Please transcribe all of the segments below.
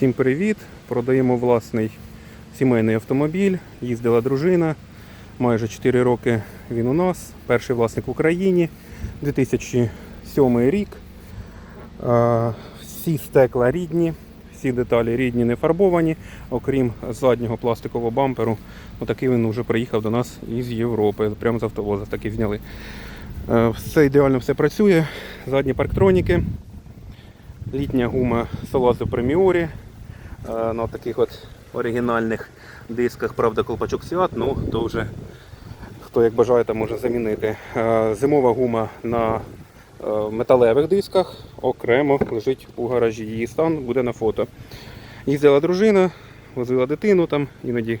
Всім привіт! Продаємо власний сімейний автомобіль. Їздила дружина. Майже 4 роки він у нас. Перший власник в Україні. 2007 рік. Всі стекла рідні, всі деталі рідні, не фарбовані, окрім заднього пластикового бамперу. Отакий він вже приїхав до нас із Європи. Прямо з автовоза такий зняли. Все ідеально все працює. Задні парктроніки. Літня гума Солазо Преміорі на таких от оригінальних дисках, правда, колпачок Сіат, ну то вже хто як бажає, може замінити. Е, Зимова гума на е, металевих дисках окремо лежить у гаражі. Її стан буде на фото. Їздила дружина, возила дитину там, іноді,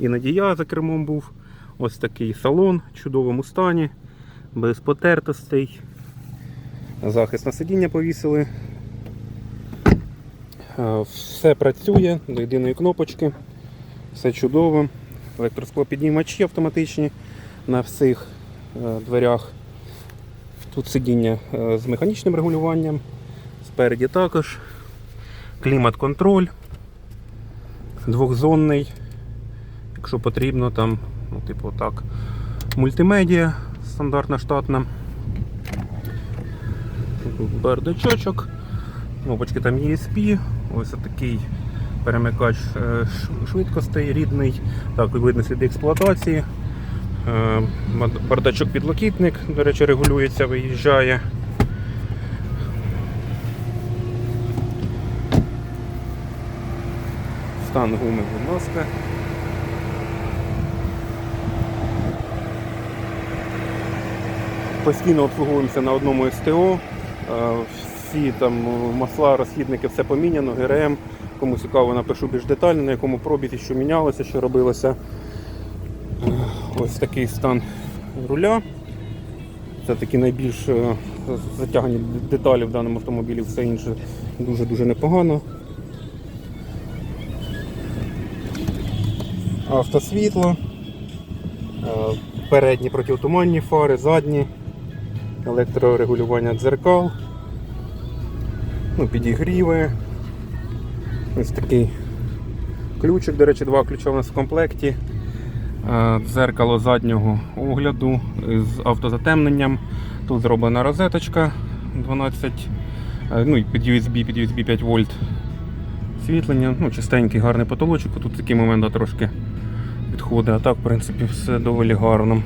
іноді я за кермом був. Ось такий салон в чудовому стані, без потертостей. Захист на сидіння повісили. Е, Все працює до єдиної кнопочки. Все чудово. Електросклопіднімачі автоматичні на всіх е, дверях. Тут сидіння е, з механічним регулюванням. Спереді також. Клімат-контроль. Двохзонний. Якщо потрібно, там, ну, типу так, мультимедіа стандартна штатна бардачочок, кнопочки там ESP, ось такий перемикач е, швидкостей рідний, так видно сліди експлуатації. Е, Бардачок підлокітник, до речі, регулюється, виїжджає. Стан гуми, будь ласка. Постійно обслуговуємося на одному СТО. Всі там е, масла, розхідники, все поміняно, ГРМ. Кому цікаво, напишу більш детально, на якому пробізі, що мінялося, що робилося. Е, Ось такий стан руля. Це такі найбільш е, затягані деталі в даному автомобілі, все інше дуже-дуже непогано. Автосвітло, передні протиотуманні фари, задні, електрорегулювання дзеркал, ну, підігріви. Ось такий ключик, до речі, два ключа у нас в комплекті. Е, Дзеркало заднього огляду з автозатемненням. Тут зроблена розеточка 12, е, ну і під USB, під USB 5 вольт освітлення, ну, чистенький, гарний потолочок. Тут такий момент трошки підходить, а так, в принципі, все доволі гарно.